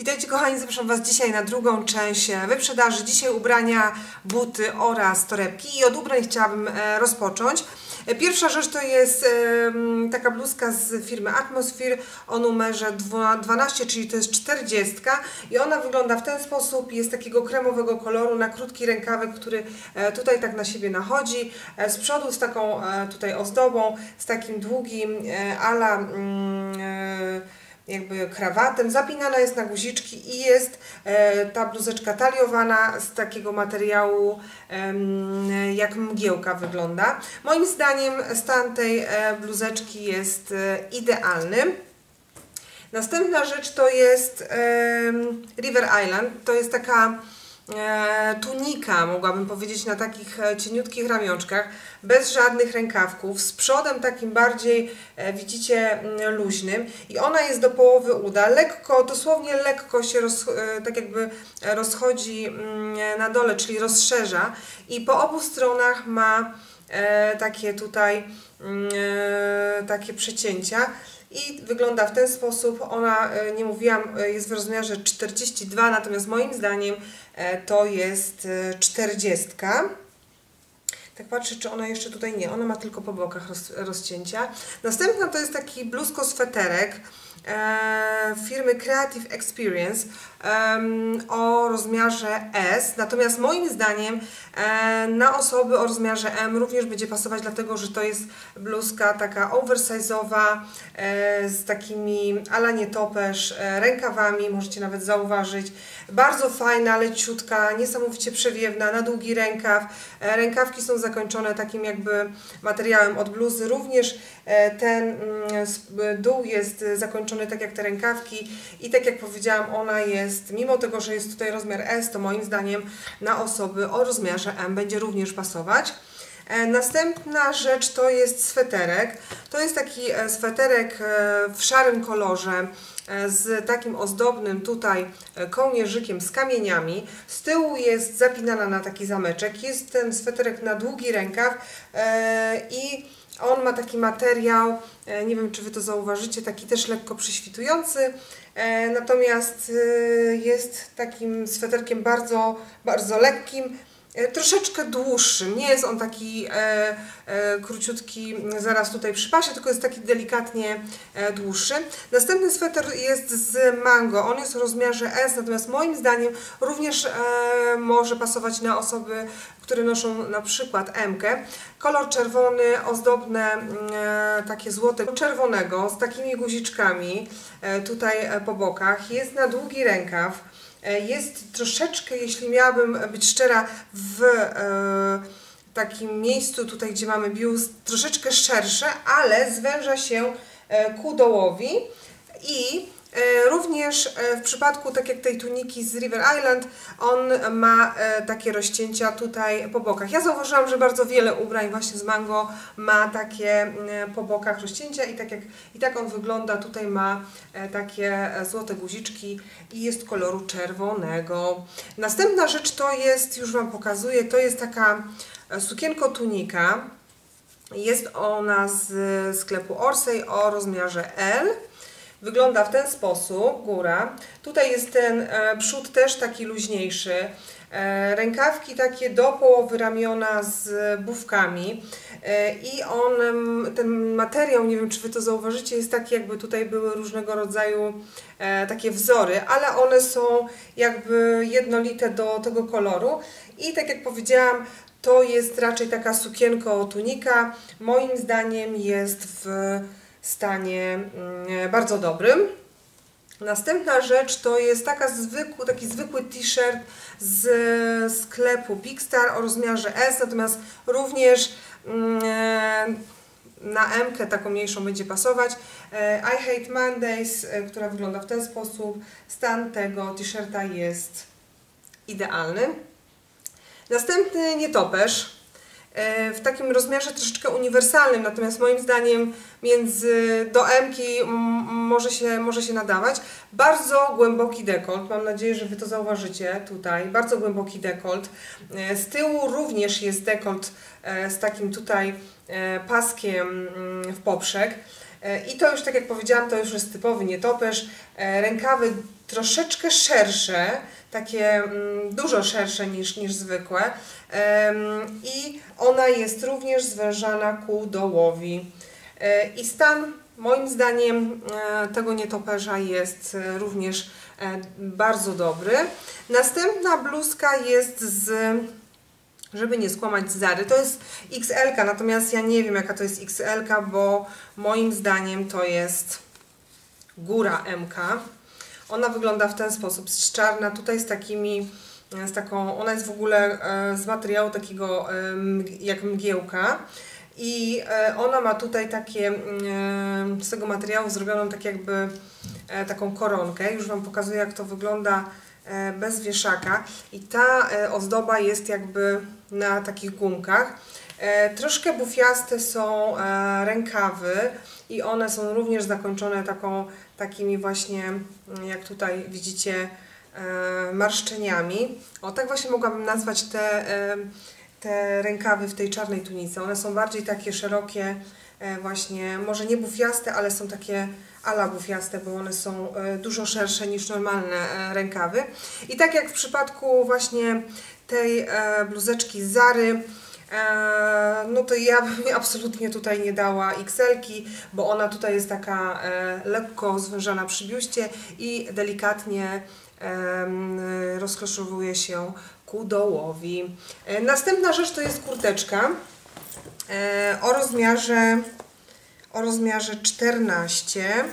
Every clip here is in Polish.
Witajcie kochani, zapraszam Was dzisiaj na drugą część wyprzedaży. Dzisiaj ubrania, buty oraz torebki i od ubrań chciałabym e, rozpocząć. E, pierwsza rzecz to jest taka bluzka z firmy Atmosphere o numerze 12, czyli to jest 40 i ona wygląda w ten sposób, jest takiego kremowego koloru na krótki rękawek, który e, tutaj tak na siebie nachodzi, z przodu z taką tutaj ozdobą, z takim długim ala mm, jakby krawatem, zapinana jest na guziczki i jest e, ta bluzeczka taliowana z takiego materiału jak mgiełka wygląda. Moim zdaniem stan tej e, bluzeczki jest e, idealny. Następna rzecz to jest River Island, to jest taka tunika, mogłabym powiedzieć, na takich e, cieniutkich ramionczkach, bez żadnych rękawków, z przodem takim bardziej, e, widzicie, mm, luźnym i ona jest do połowy uda, lekko, dosłownie lekko się roz, tak jakby rozchodzi mm, na dole, czyli rozszerza i po obu stronach ma takie tutaj mm, takie przecięcia i wygląda w ten sposób. Ona, e, nie mówiłam, e, jest w rozmiarze 42, natomiast moim zdaniem e, to jest 40. Tak patrzę, czy ona jeszcze tutaj nie. Ona ma tylko po bokach roz, rozcięcia. Następna to jest taki bluzko-sweterek firmy Creative Experience o rozmiarze S. Natomiast moim zdaniem e, na osoby o rozmiarze M również będzie pasować, dlatego że to jest bluzka taka oversize'owa e, z takimi ala nietoperz e, rękawami, możecie nawet zauważyć. Bardzo fajna, leciutka, niesamowicie przewiewna, na długi rękaw. Rękawki są zakończone takim jakby materiałem od bluzy. Również ten mm, dół jest zakończony tak jak te rękawki i tak jak powiedziałam, ona jest, mimo tego, że jest tutaj rozmiar S, to moim zdaniem na osoby o rozmiarze M będzie również pasować. E, następna rzecz to jest sweterek. To jest taki e, sweterek e, w szarym kolorze z takim ozdobnym tutaj kołnierzykiem z kamieniami. Z tyłu jest zapinana na taki zameczek. Jest ten sweterek na długi rękaw i on ma taki materiał, nie wiem czy Wy to zauważycie, taki też lekko prześwitujący, natomiast jest takim sweterkiem bardzo, bardzo lekkim, troszeczkę dłuższy. Nie jest on taki e, e, króciutki zaraz tutaj przy pasie, tylko jest taki delikatnie e, dłuższy. Następny sweter jest z mango. On jest w rozmiarze S, natomiast moim zdaniem również e, może pasować na osoby, które noszą na przykład M. -kę. Kolor czerwony, ozdobne, e, takie złote, czerwonego z takimi guziczkami tutaj po bokach. Jest na długi rękaw. E, jest troszeczkę, jeśli miałabym być szczera, w e, takim miejscu tutaj, gdzie mamy biust, troszeczkę szersze, ale zwęża się e, ku dołowi i również e, w przypadku, tak jak tej tuniki z River Island, on ma e, takie rozcięcia tutaj po bokach. Ja zauważyłam, że bardzo wiele ubrań właśnie z mango ma takie po bokach rozcięcia i tak, jak, i tak on wygląda. Tutaj ma takie złote guziczki i jest koloru czerwonego. Następna rzecz to jest, już Wam pokazuję, to jest taka sukienko tunika. Jest ona z sklepu Orsay o rozmiarze L. Wygląda w ten sposób, góra. Tutaj jest ten e, przód też taki luźniejszy. E, rękawki takie do połowy ramiona z bufkami e, i on, ten materiał, nie wiem czy Wy to zauważycie, jest taki jakby tutaj były różnego rodzaju takie wzory, ale one są jakby jednolite do tego koloru i tak jak powiedziałam, to jest raczej taka sukienko tunika. Moim zdaniem jest w stanie mm, bardzo dobrym. Następna rzecz to jest taka zwykły, taki zwykły t-shirt z sklepu Big Star o rozmiarze S, natomiast również mm, na M taką mniejszą będzie pasować. E, I Hate Mondays, e, która wygląda w ten sposób. Stan tego t-shirta jest idealny. Następny nietoperz E, w takim rozmiarze troszeczkę uniwersalnym, natomiast moim zdaniem między do M-ki może się, może się nadawać. Bardzo głęboki dekolt, mam nadzieję, że Wy to zauważycie tutaj, bardzo głęboki dekolt. E, z tyłu również jest dekolt e, z takim tutaj paskiem mm, w poprzek. E, I to już, tak jak powiedziałam, to już jest typowy nietoperz. E, rękawy troszeczkę szersze, takie mm, dużo szersze niż, niż zwykłe. I ona jest również zwężana ku dołowi. E, I stan, moim zdaniem, tego nietoperza jest również bardzo dobry. Następna bluzka jest z żeby nie skłamać Zary. To jest XL, natomiast ja nie wiem jaka to jest XL, bo moim zdaniem to jest góra MK. Ona wygląda w ten sposób, jest czarna, tutaj z takimi, z taką, ona jest w ogóle e, z materiału takiego e, jak mgiełka. I e, ona ma tutaj takie, z tego materiału zrobioną tak jakby taką koronkę, już Wam pokazuję jak to wygląda bez wieszaka. I ta ozdoba jest jakby na takich gumkach. Troszkę bufiaste są rękawy i one są również zakończone taką, takimi właśnie, mm, jak tutaj widzicie, e, marszczeniami. O, tak właśnie mogłabym nazwać te, te rękawy w tej czarnej tunice. One są bardziej takie szerokie, właśnie, może nie bufiaste, ale są takie ala bufiaste, bo one są dużo szersze niż normalne rękawy. I tak jak w przypadku właśnie tej bluzeczki Zary, E, no to ja bym absolutnie tutaj nie dała XL-ki, bo ona tutaj jest taka e, lekko zwężona przy biuście i delikatnie rozkoszowuje się ku dołowi. E, następna rzecz to jest kurteczka o rozmiarze o rozmiarze 14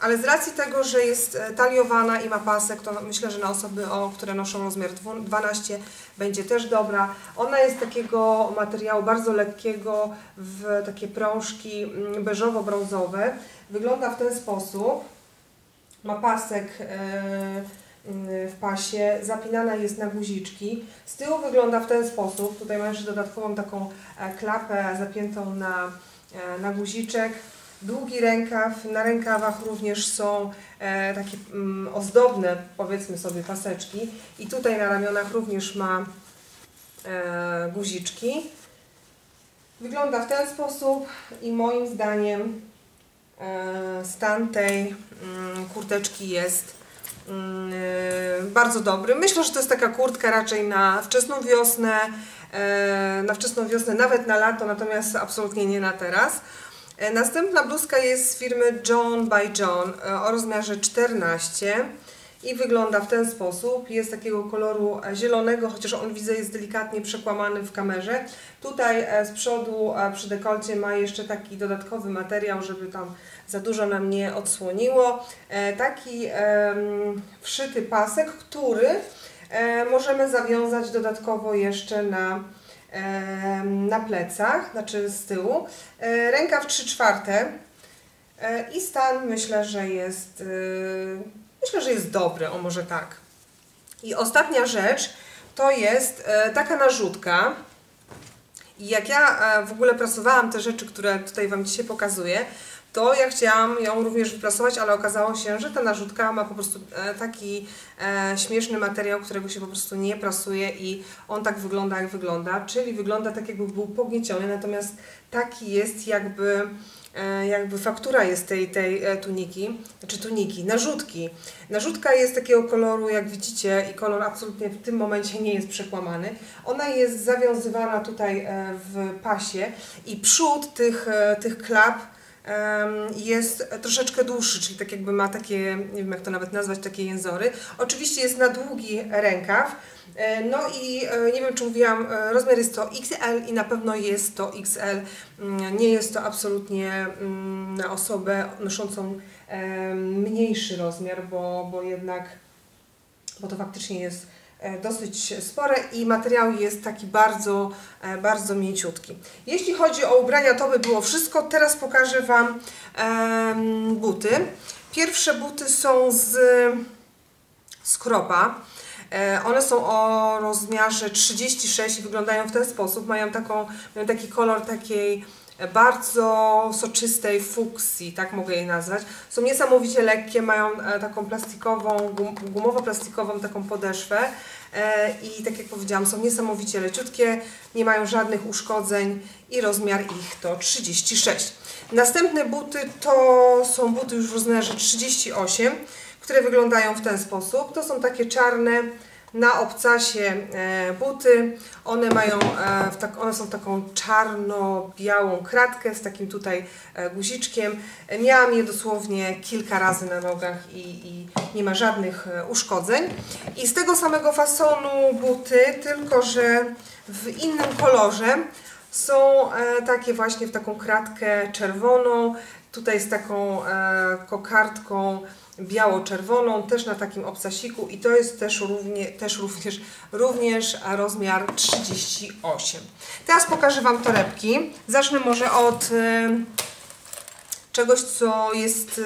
ale z racji tego, że jest e, taliowana i ma pasek, to myślę, że na osoby, o, które noszą rozmiar 12 będzie też dobra. Ona jest takiego materiału bardzo lekkiego w takie prążki mm, beżowo-brązowe. Wygląda w ten sposób. Ma pasek e, mm, w pasie, zapinana jest na guziczki. Z tyłu wygląda w ten sposób. Tutaj masz dodatkową taką e, klapę zapiętą na, na guziczek. Długi rękaw, na rękawach również są e, takie mm, ozdobne, powiedzmy sobie, paseczki. I tutaj na ramionach również ma e, guziczki. Wygląda w ten sposób i moim zdaniem e, stan tej mm, kurteczki jest mm, e, bardzo dobry. Myślę, że to jest taka kurtka raczej na wczesną wiosnę, e, na wczesną wiosnę, nawet na lato, natomiast absolutnie nie na teraz. E, następna bluzka jest z firmy John by John e, o rozmiarze 14 i wygląda w ten sposób. Jest takiego koloru e, zielonego, chociaż on widzę jest delikatnie przekłamany w kamerze. Tutaj z przodu przy dekolcie ma jeszcze taki dodatkowy materiał, żeby tam za dużo nam nie odsłoniło. Taki wszyty pasek, który możemy zawiązać dodatkowo jeszcze na na plecach, znaczy z tyłu. E, rękaw 3 czwarte e, i stan myślę, że jest e, myślę, że jest dobry, o może tak. I ostatnia rzecz to jest taka narzutka. I jak ja w ogóle prasowałam te rzeczy, które tutaj Wam dzisiaj pokazuję, to ja chciałam ją również wyprasować, ale okazało się, że ta narzutka ma po prostu e, taki e, śmieszny materiał, którego się po prostu nie prasuje i on tak wygląda jak wygląda, czyli wygląda tak jakby był pognieciony, natomiast taki jest jakby e, jakby faktura jest tej, tej tuniki, znaczy tuniki, narzutki. Narzutka jest takiego koloru, jak widzicie, i kolor absolutnie w tym momencie nie jest przekłamany. Ona jest zawiązywana tutaj w pasie i przód tych, tych klap jest troszeczkę dłuższy, czyli tak jakby ma takie, nie wiem jak to nawet nazwać, takie jęzory. Oczywiście jest na długi rękaw, e, no i e, nie wiem czy mówiłam, e, rozmiar jest to XL i na pewno jest to XL. Mm, nie jest to absolutnie mm, na osobę noszącą mniejszy rozmiar, bo, bo jednak, bo to faktycznie jest dosyć spore i materiał jest taki bardzo, e, bardzo mięciutki. Jeśli chodzi o ubrania, to by było wszystko. Teraz pokażę Wam buty. Pierwsze buty są z skropa. E, one są o rozmiarze 36 i wyglądają w ten sposób. Mają, taką, mają taki kolor takiej bardzo soczystej fuksji, tak mogę je nazwać. Są niesamowicie lekkie, mają e, taką plastikową, gumowo-plastikową taką podeszwę e, i tak jak powiedziałam, są niesamowicie leciutkie, nie mają żadnych uszkodzeń i rozmiar ich to 36. Następne buty to są buty już w rozmiarze 38, które wyglądają w ten sposób. To są takie czarne, na obcasie e, buty. One mają, e, tak, one są taką czarno-białą kratkę z takim tutaj e, guziczkiem. Miałam je dosłownie kilka razy na nogach i, i nie ma żadnych uszkodzeń. I z tego samego fasonu buty, tylko że w innym kolorze są takie właśnie w taką kratkę czerwoną, tutaj z taką kokardką biało-czerwoną, też na takim obsasiku i to jest też, równie, też również, również rozmiar 38. Teraz pokażę Wam torebki. Zacznę może od y, czegoś, co jest y,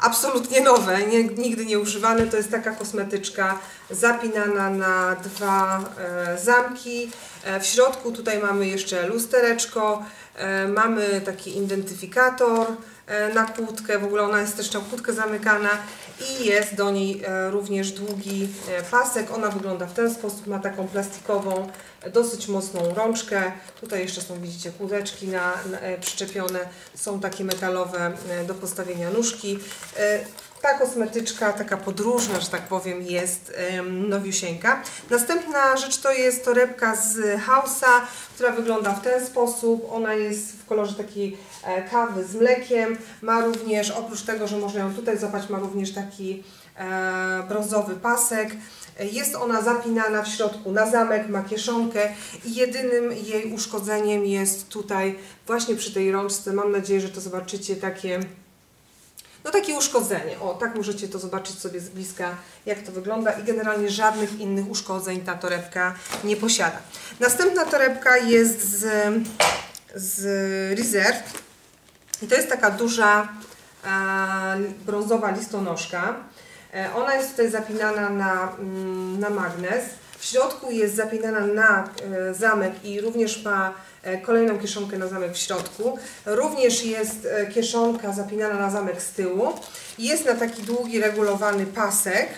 absolutnie nowe, nie, nigdy nie używane. To jest taka kosmetyczka zapinana na dwa y, zamki. E, w środku tutaj mamy jeszcze lustereczko, e, mamy taki identyfikator, E, na kłódkę, w ogóle ona jest też na kłódkę zamykana i jest do niej e, również długi e, pasek. Ona wygląda w ten sposób, ma taką plastikową, dosyć mocną rączkę. Tutaj jeszcze są, widzicie, kłódeczki na, na, przyczepione, są takie metalowe do postawienia nóżki. Ta kosmetyczka, taka podróżna, że tak powiem, jest nowiusieńka. Następna rzecz to jest torebka z Hausa, która wygląda w ten sposób. Ona jest w kolorze takiej e, kawy z mlekiem. Ma również, oprócz tego, że można ją tutaj zobaczyć, ma również taki e, brązowy pasek. Jest ona zapinana w środku na zamek, ma kieszonkę i jedynym jej uszkodzeniem jest tutaj właśnie przy tej rączce. Mam nadzieję, że to zobaczycie takie no takie uszkodzenie. O, tak możecie to zobaczyć sobie z bliska, jak to wygląda i generalnie żadnych innych uszkodzeń ta torebka nie posiada. Następna torebka jest z, z Reserve i to jest taka duża e, brązowa listonoszka. E, ona jest tutaj zapinana na, mm, na magnes. W środku jest zapinana na e, zamek i również ma kolejną kieszonkę na zamek w środku. Również jest e, kieszonka zapinana na zamek z tyłu. Jest na taki długi, regulowany pasek.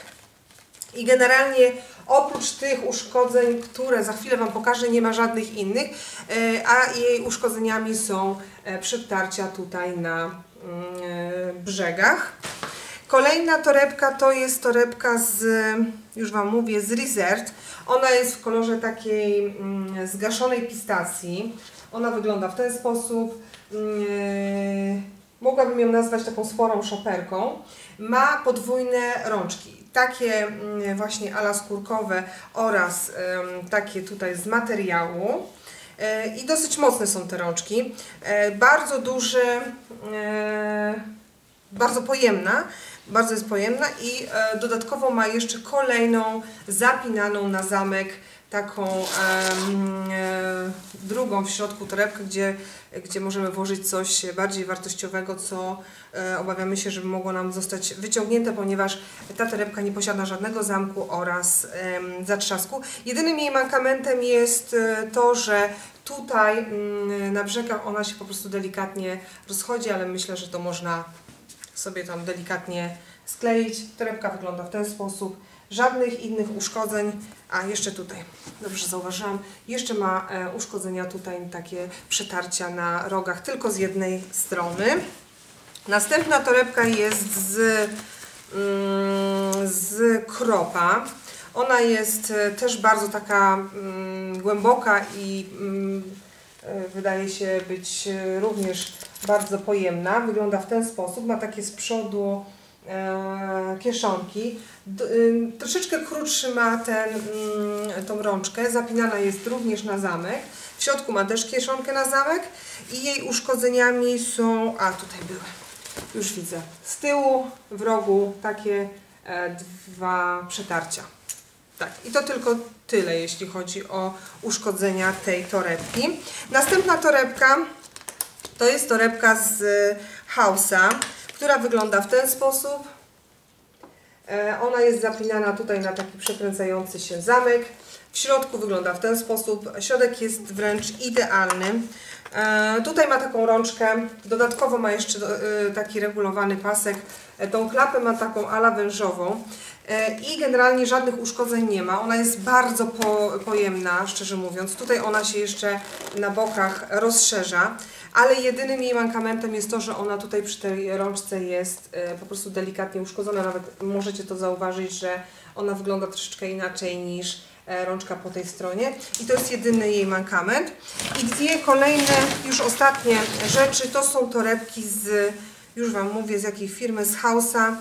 I generalnie oprócz tych uszkodzeń, które za chwilę Wam pokażę, nie ma żadnych innych, e, a jej uszkodzeniami są przetarcia tutaj na mm, brzegach. Kolejna torebka to jest torebka z, już Wam mówię, z Resert. Ona jest w kolorze takiej mm, zgaszonej pistacji. Ona wygląda w ten sposób. Mm, mogłabym ją nazwać taką sporą szoperką. Ma podwójne rączki. Takie mm, właśnie ala skórkowe oraz takie tutaj z materiału. E, I dosyć mocne są te rączki. E, bardzo duże, e, bardzo pojemna bardzo jest pojemna i e, dodatkowo ma jeszcze kolejną zapinaną na zamek taką e, drugą w środku torebkę, gdzie, gdzie możemy włożyć coś bardziej wartościowego, co e, obawiamy się, żeby mogło nam zostać wyciągnięte, ponieważ ta torebka nie posiada żadnego zamku oraz zatrzasku. Jedynym jej mankamentem jest to, że tutaj mm, na brzegach ona się po prostu delikatnie rozchodzi, ale myślę, że to można sobie tam delikatnie skleić. Torebka wygląda w ten sposób. Żadnych innych uszkodzeń. A jeszcze tutaj, dobrze zauważyłam, jeszcze ma e, uszkodzenia tutaj, takie przetarcia na rogach, tylko z jednej strony. Następna torebka jest z, mm, z kropa. Ona jest e, też bardzo taka mm, głęboka i mm, e, wydaje się być również bardzo pojemna. Wygląda w ten sposób. Ma takie z przodu e, kieszonki. D, y, troszeczkę krótszy ma ten, y, tą rączkę. Zapinana jest również na zamek. W środku ma też kieszonkę na zamek i jej uszkodzeniami są... A, tutaj były. Już widzę. Z tyłu, w rogu takie e, dwa przetarcia. Tak, i to tylko tyle, jeśli chodzi o uszkodzenia tej torebki. Następna torebka to jest torebka z Hausa, która wygląda w ten sposób. E, ona jest zapinana tutaj na taki przekręcający się zamek. W środku wygląda w ten sposób. Środek jest wręcz idealny. E, tutaj ma taką rączkę, dodatkowo ma jeszcze e, taki regulowany pasek. Tą klapę ma taką ala wężową i generalnie żadnych uszkodzeń nie ma. Ona jest bardzo po, pojemna, szczerze mówiąc. Tutaj ona się jeszcze na bokach rozszerza, ale jedynym jej mankamentem jest to, że ona tutaj przy tej rączce jest e, po prostu delikatnie uszkodzona. Nawet możecie to zauważyć, że ona wygląda troszeczkę inaczej niż e, rączka po tej stronie i to jest jedyny jej mankament. I dwie kolejne, już ostatnie rzeczy, to są torebki z, już Wam mówię z jakiej firmy, z Hausa.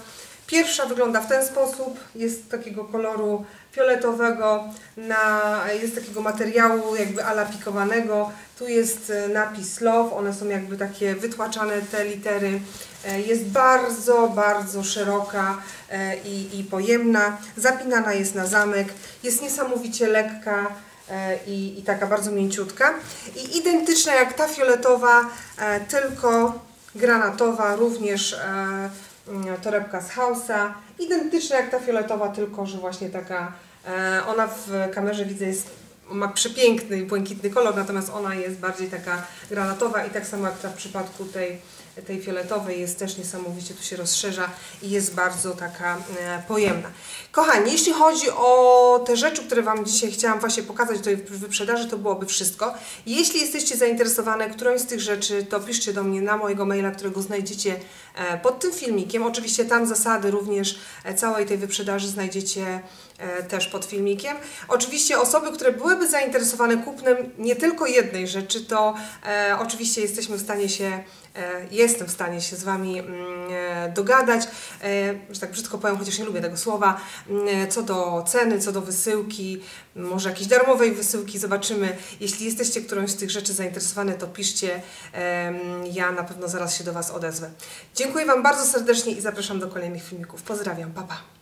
Pierwsza wygląda w ten sposób, jest takiego koloru fioletowego, na, jest takiego materiału jakby ala pikowanego, tu jest e, napis love, one są jakby takie wytłaczane te litery, E, jest bardzo, bardzo szeroka e, i, i pojemna, zapinana jest na zamek, jest niesamowicie lekka, i, i taka bardzo mięciutka. I identyczna jak ta fioletowa, tylko granatowa, również e, torebka z Hausa. Identyczna jak ta fioletowa, tylko że właśnie taka, e, ona w kamerze widzę jest, ma przepiękny błękitny kolor, natomiast ona jest bardziej taka granatowa i tak samo jak ta w przypadku tej, tej fioletowej jest też niesamowicie, tu się rozszerza i jest bardzo taka e, pojemna. Kochani, jeśli chodzi o te rzeczy, które Wam dzisiaj chciałam właśnie pokazać tutaj w wyprzedaży, to byłoby wszystko. Jeśli jesteście zainteresowane którąś z tych rzeczy, to piszcie do mnie na mojego maila, którego znajdziecie e, pod tym filmikiem. Oczywiście tam zasady również e, całej tej wyprzedaży znajdziecie też pod filmikiem. Oczywiście osoby, które byłyby zainteresowane kupnem nie tylko jednej rzeczy, to oczywiście jesteśmy w stanie się, jestem w stanie się z Wami mm, e, dogadać, e, że tak brzydko powiem, chociaż nie lubię tego słowa, mm, co do ceny, co do wysyłki, może jakiejś darmowej wysyłki, zobaczymy. Jeśli jesteście którąś z tych rzeczy zainteresowane, to piszcie, ja na pewno zaraz się do Was odezwę. Dziękuję Wam bardzo serdecznie i zapraszam do kolejnych filmików. Pozdrawiam, pa pa!